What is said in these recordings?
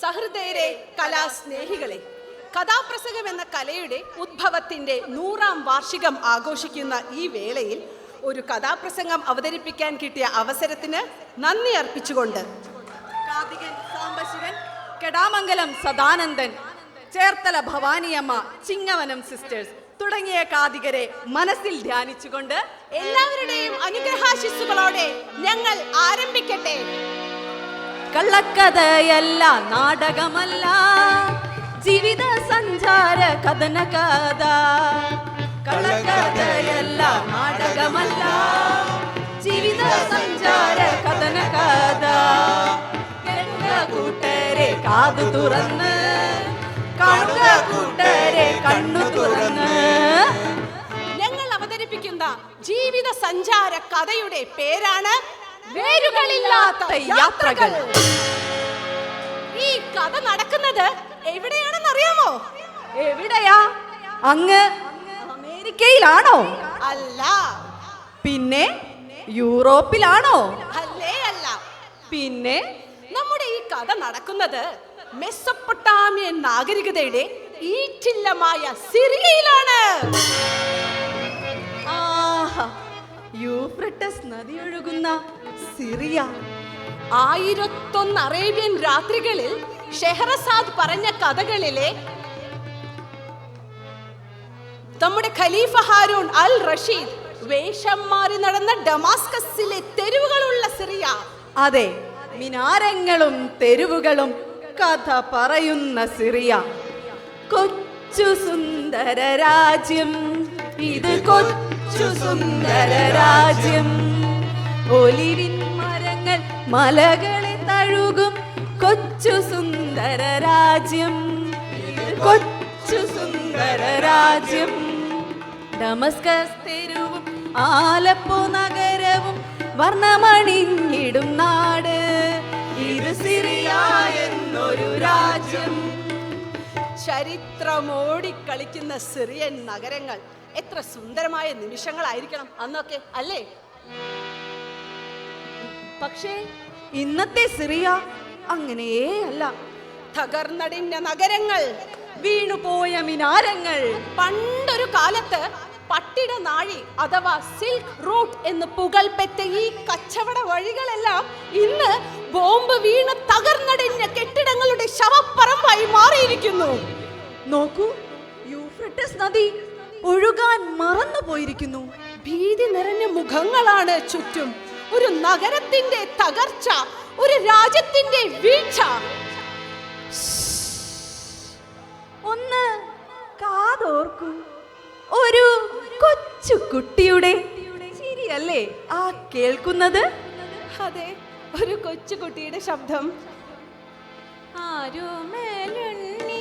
സഹൃദയരെ കലാസ്നേഹികളെ കഥാപ്രസംഗം എന്ന കലയുടെ ഉദ്ഭവത്തിന്റെ നൂറാം വാർഷികം ആഘോഷിക്കുന്ന ഈ വേളയിൽ ഒരു കഥാപ്രസംഗം അവതരിപ്പിക്കാൻ കിട്ടിയ അവസരത്തിന് നന്ദി അർപ്പിച്ചുകൊണ്ട് കാർത്തികൻ സാംബശിവൻ കെടാമംഗലം സദാനന്ദൻ ചേർത്തല ഭവാനിയമ്മ ചിങ്ങവനം സിസ്റ്റേഴ്സ് തുടങ്ങിയ കാതികരെ മനസ്സിൽ ധ്യാനിച്ചുകൊണ്ട് എല്ലാവരുടെയും അനുഗ്രഹാശിസ്സുകളോടെ ഞങ്ങൾ ആരംഭിക്കട്ടെ. കള്ളക്കഥയല്ല നാടകമല്ല. ജീവിത സഞ്ചാര കഥന കഥ. കള്ളക്കഥയല്ല നാടകമല്ല. ജീവിത സഞ്ചാര കഥന കഥ. കേൾക്കുക കൂട്ടരെ കാതു തുറന്ന് കാണുക കൂട്ടരെ കണ്ണു തുറന്ന്. ഞങ്ങൾ അവതരിപ്പിക്കുന്ന ജീവിത സഞ്ചാര കഥയുടെ പേരാണ് വേരുകളില്ലാത്ത യാത്രകൾ. ഈ കഥ നടക്കുന്നത് എവിടെയാണെന്ന് അറിയാമോ എവിടെയാ? അങ്ങ് അമേരിക്കയിലാണോ? അല്ല. പിന്നെ യൂറോപ്പിലാണോ? അല്ലേ അല്ല. പിന്നെ നമ്മുടെ ഈ കഥ നടക്കുന്നത് മെസ്സപ്പൊട്ടാമിയൻ നാഗരികതയുടെ ഈറ്റില്ലമായ സിറിയയിലാണ്. യൂഫ്രട്ടസ് നദി ഒഴുകുന്ന സിറിയ. ആയിരത്തൊന്ന് അറേബ്യൻ രാത്രികളിൽ ഷെഹറസാദ് പറഞ്ഞ കഥകളിലെ നമ്മുടെ ഖലീഫ ഹാരൂൺ അൽ റഷീദ് വേഷം മാറി നടന്ന ഡമാസ്കസിലെ തെരുവുകളുള്ള സിറിയ. അതെ മിനാരങ്ങളും തെരുവുകളും കഥ പറയുന്ന സിറിയ. കൊച്ചു സുന്ദര രാജ്യം ഇത് കൊച്ചു സുന്ദര രാജ്യം. ഒലിവിൻ മലകളെ തഴുകും കൊച്ചു സുന്ദര രാജ്യം. കൊച്ചു സുന്ദര രാജ്യം. ഡമസ്കസ് തെരുവും ആലപ്പോ നഗരവും വർണമണിഞ്ഞിടും നാട്. ഇത് സിറിയ എന്നൊരു രാജ്യം. ചരിത്രമോടിക്കളിക്കുന്ന സിറിയൻ നഗരങ്ങൾ എത്ര സുന്ദരമായ നിമിഷങ്ങളായിരിക്കണം അന്നൊക്കെ അല്ലേ? പക്ഷേ ഇന്നത്തെ സിറിയ അങ്ങനെയേ അല്ല തകർന്നടിഞ്ഞ നഗരങ്ങൾ വീണുപോയ മിനാരങ്ങൾ. പണ്ടൊരു കാലത്ത് പട്ടിട നാഴി അഥവാ സിൽക്ക് റൂട്ട് എന്ന് പുകൾപെറ്റ ഈ കച്ചവട വഴികളെല്ലാം ഇന്ന് ബോംബ് വീണ് തകർന്നടിഞ്ഞ കെട്ടിടങ്ങളുടെ ശവപ്പറമ്പായി മാറിയിരിക്കുന്നു. നോക്കൂ യൂഫ്രട്ടസ് നദി ഒഴുകാൻ മറന്നു പോയിരിക്കുന്നു ഭീതി നിറഞ്ഞ മുഖങ്ങളാണ് ചുറ്റും. ഒരു നഗരത്തിന്റെ തകർച്ച ഒരു രാജ്യത്തിന്റെ വീഴ്ച. ഒന്ന് കാതോർക്കൂ. ഒരു കൊച്ചു കുട്ടിയുടെ ശരിയല്ലേ ആ കേൾക്കുന്നത്? അതെ ഒരു കൊച്ചു കുട്ടിയുടെ ശബ്ദം. ആരുമലുണ്ണി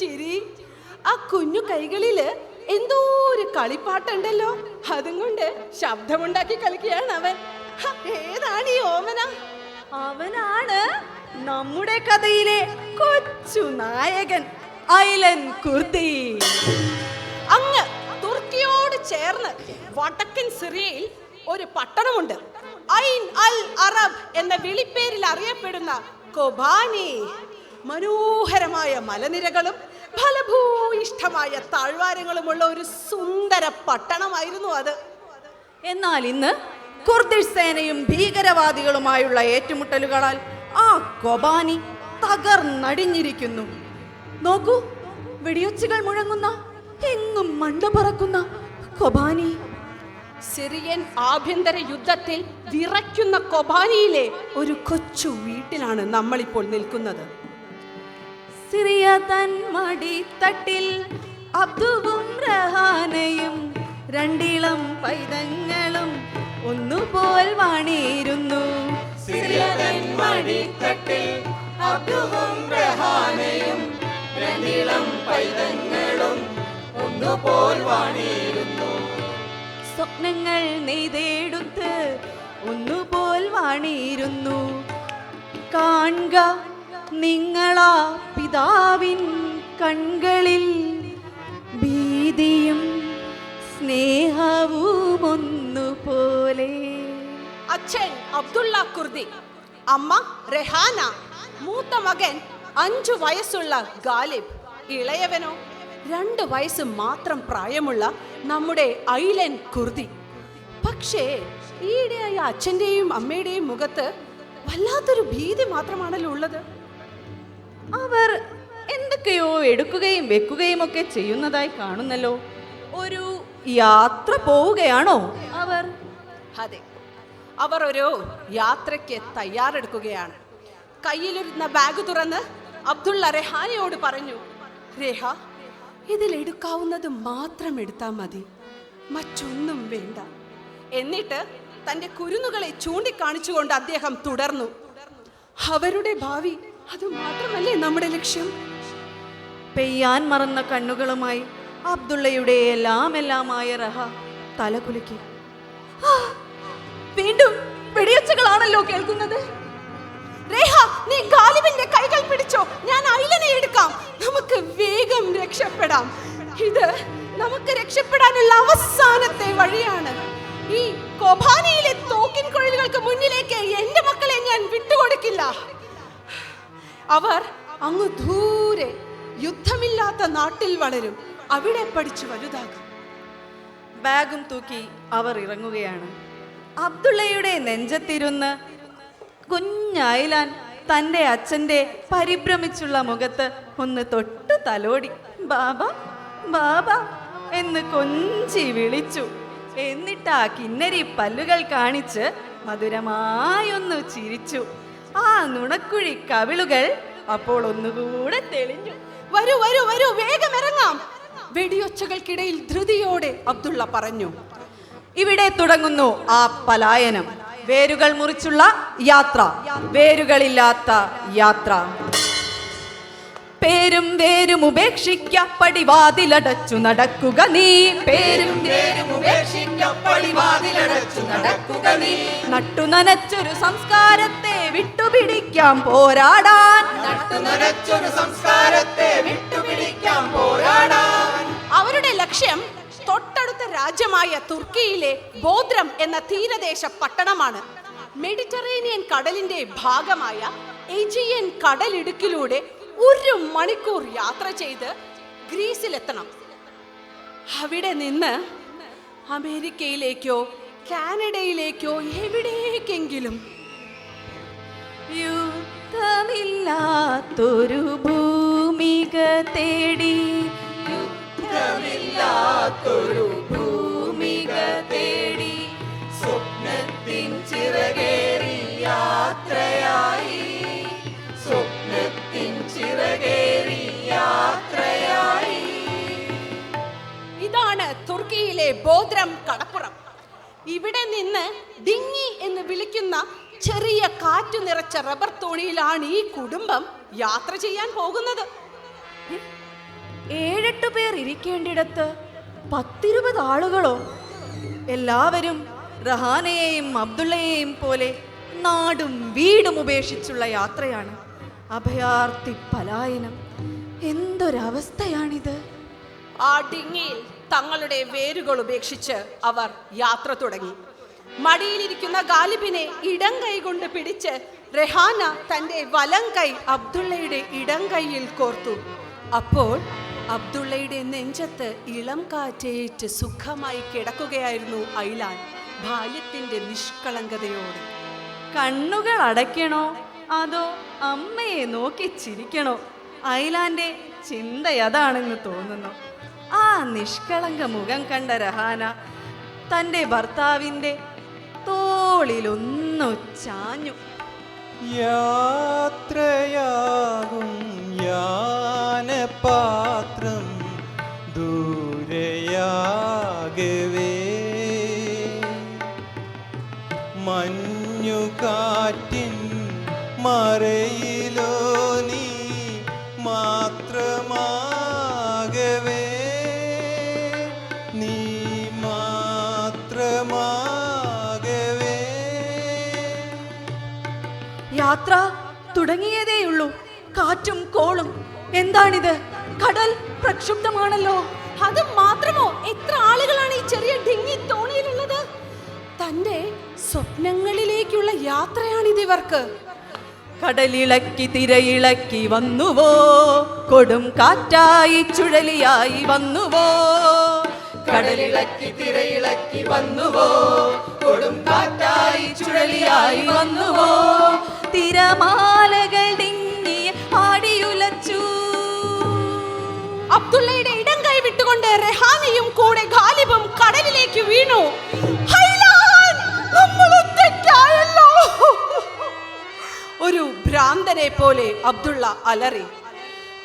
ചിരി. ആ കുഞ്ഞു കൈകളിൽ എന്തോ ഒരു കളിപ്പാട്ടുണ്ടല്ലോ. അതും കൊണ്ട് ശബ്ദമുണ്ടാക്കി കളിക്കുകയാണ് അവൻ. ഏതാണ് ഈ ഓമന? അവനാണ് നമ്മുടെ കഥയിലെ കൊച്ചു നായകൻ ഐലൻ കുർത്തി അങ്ങ് തുർക്കിയോട് ചേർന്ന് വടക്കൻ സിറിയയിൽ ഒരു പട്ടണമുണ്ട്. ഐൻ അൽ അറബ് എന്ന വിളിപ്പേരിൽ അറിയപ്പെടുന്ന കൊബാനി. മനോഹരമായ മലനിരകളും ഫലഭൂയിഷ്ഠമായ താഴ്വാരങ്ങളുമുള്ള ഒരു സുന്ദര പട്ടണമായിരുന്നു അത്. എന്നാൽ ഇന്ന് കുർദിഷ് സേനയും ഭീകരവാദികളുമായുള്ള ഏറ്റുമുട്ടലുകളാൽ ആ കൊബാനി തകർന്നടിഞ്ഞിരിക്കുന്നു. നോക്കൂ വെടിയൊച്ചുകൾ മുഴങ്ങുന്ന എങ്ങും മണ്ട പറക്കുന്ന കൊബാനി. സിറിയൻ ആഭ്യന്തര യുദ്ധത്തിൽ വിറയ്ക്കുന്ന കൊബാനിയിലെ ഒരു കൊച്ചു വീട്ടിലാണ് നമ്മളിപ്പോൾ നിൽക്കുന്നത്. സിറിയ തൻ മടിത്തട്ടിൽ അബ്ദുവും റഹാനയും രണ്ടിളം പൈതങ്ങളും ഒന്നുപോൽ വാണിരുന്നു സ്വപ്നങ്ങൾ നെയ്തെടുത്ത് ഒന്നുപോൽ വാണിരുന്നു കാൺക നിങ്ങളാ പിതാവിൻ കൺകളിൽ ഭീതിയും സ്നേഹവും ഒന്നുപോലെ അച്ഛൻ അബ്ദുള്ള കുർദി അമ്മ റെഹാന മൂത്ത മകൻ അഞ്ചു വയസ്സുള്ള ഗാലിബ്. ഇളയവനോ? രണ്ട് വയസ്സ് മാത്രം പ്രായമുള്ള നമ്മുടെ ഐലൻ കുർദി. പക്ഷേ ഈയിടെയായ അച്ഛന്റെയും അമ്മയുടെയും മുഖത്ത് വല്ലാത്തൊരു ഭീതി മാത്രമാണല്ലോ ഉള്ളത്. അവർ എന്തൊക്കെയോ എടുക്കുകയും വെക്കുകയും ഒക്കെ ചെയ്യുന്നതായി കാണുന്നല്ലോ. ഒരു യാത്ര പോവുകയാണോ? അവർ അതെ അവർ ഒരു യാത്രയ്ക്ക് തയ്യാറെടുക്കുകയാണ്. കയ്യിലിരുന്ന ബാഗ് തുറന്ന് അബ്ദുള്ള റെഹാനയോട് പറഞ്ഞു രേഹ ഇതിൽ എടുക്കാവുന്നത് മാത്രം എടുത്താൽ മതി. മറ്റൊന്നും വേണ്ട. എന്നിട്ട് തന്റെ കുരുന്നുകളെ ചൂണ്ടിക്കാണിച്ചുകൊണ്ട് അദ്ദേഹം തുടർന്നു. അവരുടെ ഭാവി അത് മാത്രമല്ലേ നമ്മുടെ ലക്ഷ്യം? പെയ്യാൻ മറന്ന കണ്ണുകളുമായി അബ്ദുള്ളയുടെ എല്ലാം എല്ലാമായ റഹ തലകുലുക്കി വീണ്ടും വെടിയൊച്ചകളാണല്ലോ കേൾക്കുന്നത്. രേഹ നീ ഗാലിബിന്റെ കൈകൾ പിടിച്ചോ? ഞാൻ ഐലനെ എടുക്കാം. നമുക്ക് വേഗം രക്ഷപ്പെടാം. ഇത് നമുക്ക് രക്ഷപ്പെടാനുള്ള അവസാനത്തെ വഴിയാണ്. ഈ കൊബാനിയിലെ തോക്കിൻ കുഴലുകൾക്ക് മുന്നിലേക്ക് എന്റെ മക്കളെ ഞാൻ വിട്ടുകൊടുക്കില്ല. അവർ അങ്ങ് ദൂരെ യുദ്ധമില്ലാത്ത നാട്ടിൽ വളരും. അവിടെ പഠിച്ചു വലുതാകും. ബാഗും തൂക്കി അവർ ഇറങ്ങുകയാണ്. അബ്ദുള്ളയുടെ നെഞ്ചത്തിരുന്ന് കുഞ്ഞായിലാൻ തന്റെ അച്ഛന്റെ പരിഭ്രമിച്ചുള്ള മുഖത്ത് ഒന്ന് തൊട്ടു തലോടി. ബാബ ബാബ എന്ന് കൊഞ്ചി വിളിച്ചു. എന്നിട്ട് ആ കിന്നരി പല്ലുകൾ കാണിച്ച് മധുരമായൊന്നു ചിരിച്ചു. ആ നുണക്കുഴി കവിളുകൾ അപ്പോൾ ഒന്നുകൂടെ തെളിഞ്ഞു. വരൂ വരൂ വരൂ വേഗം ഇറങ്ങാം. വെടിയൊച്ചകൾക്കിടയിൽ ധൃതിയോടെ അബ്ദുള്ള പറഞ്ഞു ഇവിടെ തുടങ്ങുന്നു ആ പലായനം. വേരുകൾ മുറിച്ചുള്ള യാത്ര. വേരുകളില്ലാത്ത യാത്ര. പേരും വേരും ഉപേക്ഷിക്ക പടിവാതിലടച്ചു നടക്കുക നീ. പേരും വേരും ഉപേക്ഷിക്ക പടിവാതിലടച്ചു നടക്കുക നീ. നട്ടു നനച്ചൊരു സംസ്കാരത്തെ വിട്ടുപിടിക്കാം പോരാടാൻ. നട്ടു നനച്ചൊരു സംസ്കാരത്തെ വിട്ടുപിടിക്കാം പോരാടാൻ. അവരുടെ ലക്ഷ്യം തൊട്ടടുത്ത രാജ്യമായ തുർക്കിയിലെ ബോദ്രം എന്ന തീരദേശ പട്ടണമാണ്. മെഡിറ്ററേനിയൻ കടലിന്റെ ഭാഗമായ ഏജിയൻ കടലിടുക്കിലൂടെ ഒരു മണിക്കൂർ യാത്ര ചെയ്ത് ഗ്രീസിലെത്തണം. അവിടെ നിന്ന് അമേരിക്കയിലേക്കോ കാനഡയിലേക്കോ എവിടേക്കെങ്കിലും യുദ്ധമില്ലാത്തൊരു ഭൂമിക തേടി. യുദ്ധമില്ലാത്തൊരു ബോദ്രം കടപ്പുറം. ഇവിടെ നിന്ന് ഡിങ്ങി എന്ന് വിളിക്കുന്ന ചെറിയ കാറ്റു നിറച്ച റബ്ബർ തോണിയിലാണ് ഈ കുടുംബം യാത്ര ചെയ്യാൻ പോകുന്നത്. ഏഴെട്ട് പേർ ഇരിക്കേണ്ടിടത്ത് പത്തിരുപത് ആളുകളോ? എല്ലാവരും റഹാനയെയും അബ്ദുള്ളയെയും പോലെ നാടും വീടും ഉപേക്ഷിച്ചുള്ള യാത്രയാണ്. അഭയാർത്ഥി പലായനം. എന്തൊരവസ്ഥയാണിത്? ആ ഡിങ്ങിയിൽ തങ്ങളുടെ വേരുകൾ ഉപേക്ഷിച്ച് അവർ യാത്ര തുടങ്ങി. മടിയിലിരിക്കുന്ന ഗാലിബിനെ ഇടം കൈ കൊണ്ട് പിടിച്ച് റെഹാന തന്റെ വലം കൈ അബ്ദുള്ളയുടെ ഇടം കൈയിൽ കോർത്തു. അപ്പോൾ അബ്ദുള്ളയുടെ നെഞ്ചത്ത് ഇളം കാറ്റേറ്റ് സുഖമായി കിടക്കുകയായിരുന്നു ഐലാൻ ബാല്യത്തിന്റെ നിഷ്കളങ്കതയോടെ. കണ്ണുകൾ അടയ്ക്കണോ? അതോ അമ്മയെ നോക്കി ചിരിക്കണോ? ഐലാന്റെ ചിന്ത അതാണെന്ന് തോന്നുന്നു. ആ നിഷ്കളങ്ക മുഖം കണ്ട രഹാന തന്റെ ഭർത്താവിന്റെ തോളിലൊന്നു ചാഞ്ഞു. യാത്രയാകും യാത്ര തുടങ്ങിയതേയുള്ളൂ. കാറ്റും കോളും. എന്താണിത്? കടൽ പ്രക്ഷുബ്ധമാണല്ലോ. അത് മാത്രമോ? എത്ര ആളുകളാണ് ഈ ചെറിയ ഡിങ്ങി തോണിയിലുള്ളത്? തന്റെ സ്വപ്നങ്ങളിലേക്കുള്ള യാത്രയാണിത് ഇവർക്ക്. കടലിളക്കി തിരയിളക്കി വന്നുവോ? കൊടും കാറ്റായി ചുഴലിയായി വന്നുവോ? കടലിളക്കി തിരയിളക്കി വന്നുവോ? കൊടും കാറ്റായി ചുഴലിയായി വന്നുവോ? തിരമാലകൾ ഡിങ്ങി ആടിയുലച്ചു. അബ്ദുള്ളയുടെ ഇടം കൈ വിട്ടുകൊണ്ട് റെഹാനയും കൂടെ ഖാലിബും കടലിലേക്ക് വീണു. ഒരു ഭ്രാന്തനെ പോലെ അബ്ദുള്ള അലറി.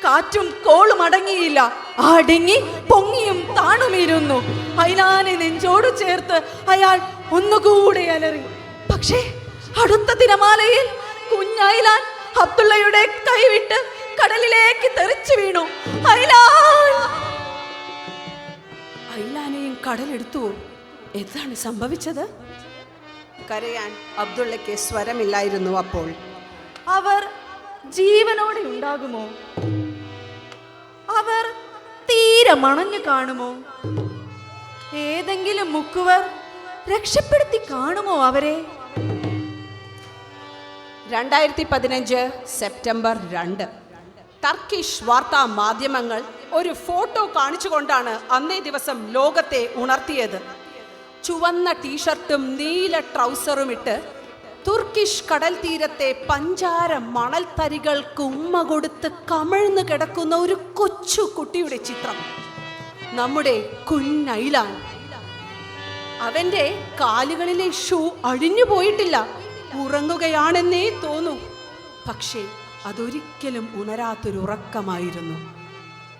കാറ്റും കോളും അടങ്ങിയില്ല. അടങ്ങി പൊങ്ങിയും താണുമിരുന്നു. അയലാനെ നെഞ്ചോട് ചേർത്ത് അയാൾ ഒന്നുകൂടെ അലറി. പക്ഷേ അടുത്ത തിരമാലയിൽ കുഞ്ഞൈലാൻ അബ്ദുള്ളയുടെ കൈവിട്ട് കടലിലേക്ക് തെറിച്ചു വീണു. അയിലാനെയും ഐലാനെയും കടലെടുത്തു. എന്താണ് സംഭവിച്ചത്? കരയാൻ അബ്ദുള്ളയ്ക്ക് സ്വരമില്ലായിരുന്നു അപ്പോൾ. അവർ ജീവനോടെ ഉണ്ടാകുമോ? അവർ തീരെ മണഞ്ഞു കാണുമോ? ഏതെങ്കിലും മുക്കുവർ രക്ഷപ്പെടുത്തി കാണുമോ അവരെ? രണ്ടായിരത്തി പതിനഞ്ച് സെപ്റ്റംബർ രണ്ട്. ടർക്കിഷ് വാർത്താ മാധ്യമങ്ങൾ ഒരു ഫോട്ടോ കാണിച്ചുകൊണ്ടാണ് അന്നേ ദിവസം ലോകത്തെ ഉണർത്തിയത്. ചുവന്ന ടീഷർട്ടും നീല ട്രൗസറും ഇട്ട് തുർക്കിഷ് കടൽ തീരത്തെ പഞ്ചാര മണൽത്തരികൾക്ക് ഉമ്മ കൊടുത്ത് കമിഴ്ന്നു കിടക്കുന്ന ഒരു കൊച്ചു കുട്ടിയുടെ ചിത്രം. നമ്മുടെ കുഞ്ഞൈലാൻ. അവന്റെ കാലുകളിലെ ഷൂ അഴിഞ്ഞു പോയിട്ടില്ല. ഉറങ്ങുകയാണെന്നേ തോന്നൂ. പക്ഷേ അതൊരിക്കലും ഉണരാത്തൊരു ഉറക്കമായിരുന്നു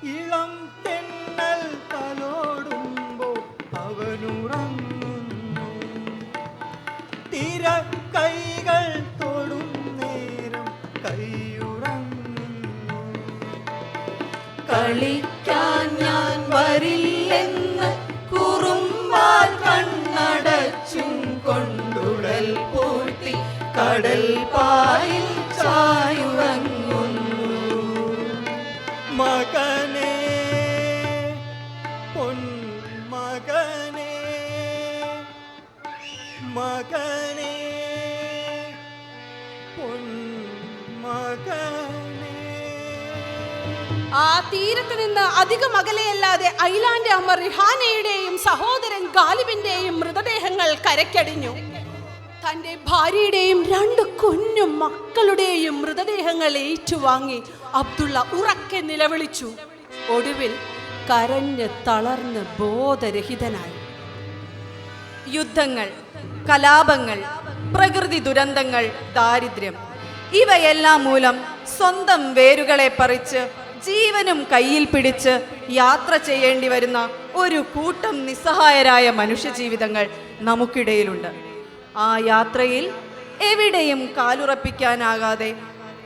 ഇളം തെന്നൽ തലോടുമ്പോൾ അവനുറങ്ങുന്നു. തിര കൈകൾ തൊടും നേരം കൈയുറങ്ങുന്നു. കളിക്കാൻ കടൽ പായിൽ ചായുറങ്ങുന്നു. മകനെ പൊൻ മകനെ മകനേ പൊൻ മകനേ. ആ തീരത്ത് നിന്ന് അധികം അകലെയല്ലാതെ ഐലാൻഡ് അമ്മ റിഹാനയുടെയും സഹോദരൻ ഗാലിബിന്റെയും മൃതദേഹങ്ങൾ കരക്കടിഞ്ഞു തന്റെ ഭാര്യയുടെയും രണ്ട് കുഞ്ഞു മക്കളുടെയും മൃതദേഹങ്ങൾ ഏറ്റുവാങ്ങി അബ്ദുള്ള ഉറക്കെ നിലവിളിച്ചു. ഒടുവിൽ കരഞ്ഞ് തളർന്ന് ബോധരഹിതനായി. യുദ്ധങ്ങൾ കലാപങ്ങൾ പ്രകൃതി ദുരന്തങ്ങൾ ദാരിദ്ര്യം ഇവയെല്ലാം മൂലം സ്വന്തം വേരുകളെ പറിച്ച് ജീവനും കയ്യിൽ പിടിച്ച് യാത്ര ചെയ്യേണ്ടി വരുന്ന ഒരു കൂട്ടം നിസ്സഹായരായ മനുഷ്യജീവിതങ്ങൾ നമുക്കിടയിലുണ്ട്. ആ യാത്രയിൽ എവിടെയും കാലുറപ്പിക്കാനാകാതെ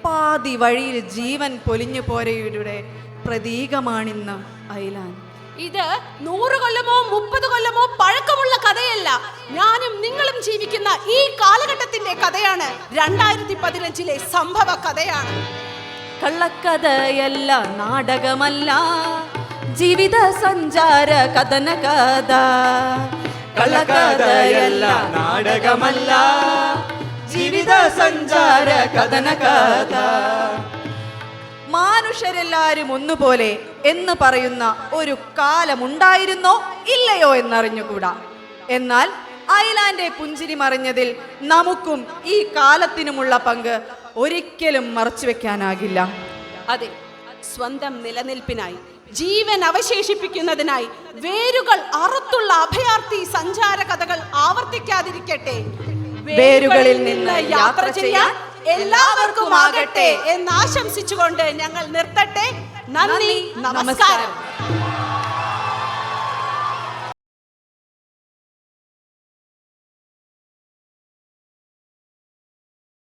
പാതി വഴിയിൽ ജീവൻ പൊലിഞ്ഞു പോരയുടെ പ്രതീകമാണിന്ന് ഐലാൻ ഇത് നൂറ് കൊല്ലമോ മുപ്പത് കൊല്ലമോ പഴക്കമുള്ള കഥയല്ല. ഞാനും നിങ്ങളും ജീവിക്കുന്ന ഈ കാലഘട്ടത്തിന്റെ കഥയാണ്. രണ്ടായിരത്തി പതിനഞ്ചിലെ സംഭവ കഥയാണ്. കള്ളക്കഥയല്ല നാടകമല്ല ജീവിത സഞ്ചാര കഥന കഥ. കള്ളക്കഥയല്ല നാടകമല്ല. ജീവിത സഞ്ചാര കഥന കഥ മാനുഷരെല്ലാരും ഒന്നുപോലെ എന്ന് പറയുന്ന ഒരു കാലമുണ്ടായിരുന്നോ ഇല്ലയോ എന്നറിഞ്ഞുകൂടാ. എന്നാൽ ഐലാൻഡെ പുഞ്ചിരി മറിഞ്ഞതിൽ നമുക്കും ഈ കാലത്തിനുമുള്ള പങ്ക് ഒരിക്കലും മറച്ചുവെക്കാനാകില്ല അതെ സ്വന്തം നിലനിൽപ്പിനായി ജീവൻ അവശേഷിപ്പിക്കുന്നതിനായി വേരുകൾ അറുത്തുള്ള അഭയാർത്ഥി സഞ്ചാര കഥകൾ ആവർത്തിക്കാതിരിക്കട്ടെ. വേരുകളിൽ നിന്ന് യാത്ര ചെയ്യാൻ എല്ലാവർക്കും ആകട്ടെ എന്ന് ആശംസിച്ചുകൊണ്ട് ഞങ്ങൾ നിർത്തട്ടെ. നന്ദി നമസ്കാരം.